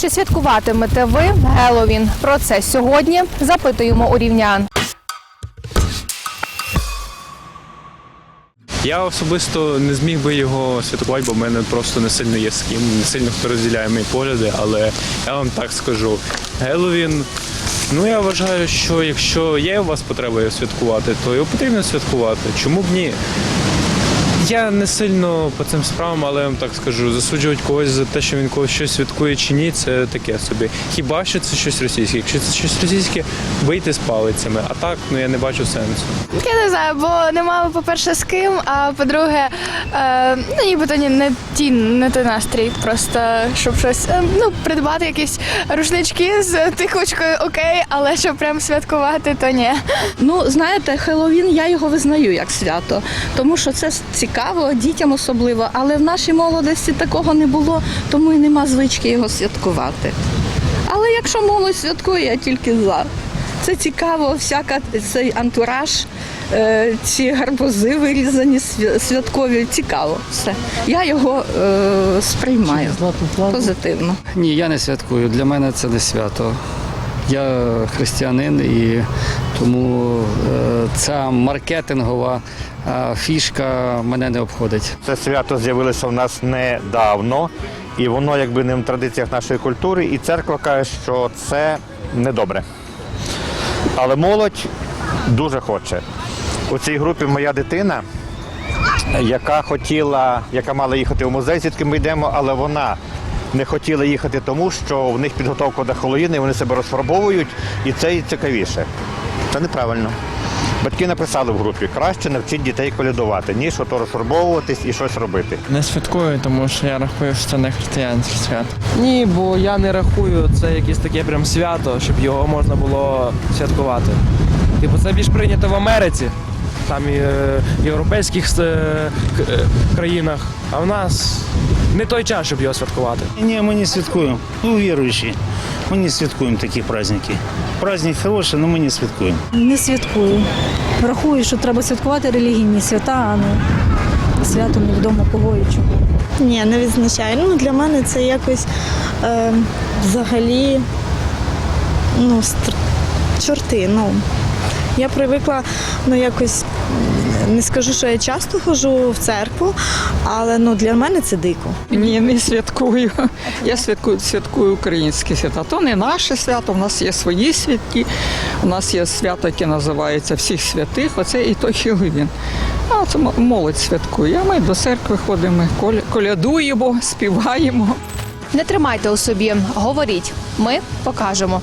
Чи святкуватимете ви Геловін? Про це сьогодні запитуємо у рівнян. Я особисто не зміг би його святкувати, бо в мене просто не сильно є з ким, не сильно хто розділяє мої погляди, але я вам так скажу. Геловін, ну я вважаю, що якщо є у вас потреба його святкувати, то його потрібно святкувати. Чому б ні? Я не сильно по цим справам, але я вам так скажу, засуджувати когось за те, що він когось щось святкує чи ні, це таке собі. Хіба що це щось російське? Якщо це щось російське, вийти з палицями. А так, ну я не бачу сенсу. Я не знаю, бо немає, по-перше, з ким, а по-друге, е, ну нібито ні, не ті, не той настрій. Просто щоб щось е, ну, придбати якісь рушнички з тихочкою, окей, але щоб прям святкувати, то ні. Ну, знаєте, Хеллоуін я його визнаю як свято, тому що це цікаво, дітям особливо. Але в нашій молодості такого не було, тому і нема звички його святкувати. Але якщо молодь святкує, я тільки за. Це цікаво, всяка цей антураж, е, ці гарбузи вирізані святкові. Цікаво все. Я його е, сприймаю позитивно. Ні, я не святкую. Для мене це не свято. Я християнин і тому е, ця маркетингова е, фішка мене не обходить. Це свято з'явилося в нас недавно, і воно якби не в традиціях нашої культури, і церква каже, що це недобре. Але молодь дуже хоче. У цій групі моя дитина, яка хотіла, яка мала їхати в музей, звідки ми йдемо, але вона не хотіла їхати тому, що в них підготовка до Хеллоїну, вони себе розфарбовують, і це і цікавіше. Це неправильно. Батьки написали в групі, краще навчіть дітей колядувати, ніж ото розфарбовуватись і щось робити. Не святкую, тому що я рахую, що це не християнське свято. Ні, бо я не рахую це якесь таке прям свято, щоб його можна було святкувати. Типу, це більш прийнято в Америці, там і е, європейських е, к- е, країнах, а в нас не той час, щоб його святкувати. Не, мы не святкуем. Ну, верующие. Мы не святкуем такие праздники. Праздник хороший, но мы не святкуем. Не святкую. Рахую, що треба святкувати релігійні свята, а не свято невідомо кого і чого. Ні, не відзначаю. Ну, для мене це якось е, взагалі ну, стр- чорти. Ну. Я привикла ну, якось, не скажу, що я часто ходжу в церкву, але ну, для мене це дико. Ні, не святкую. Я святкую, святкую українські свята. То не наше свято, у нас є свої святки. У нас є свято, яке називається всіх святих. Оце і то Хеллоуін. А це молодь святкує. А ми до церкви ходимо, коля- колядуємо, співаємо. Не тримайте у собі, говоріть. Ми покажемо.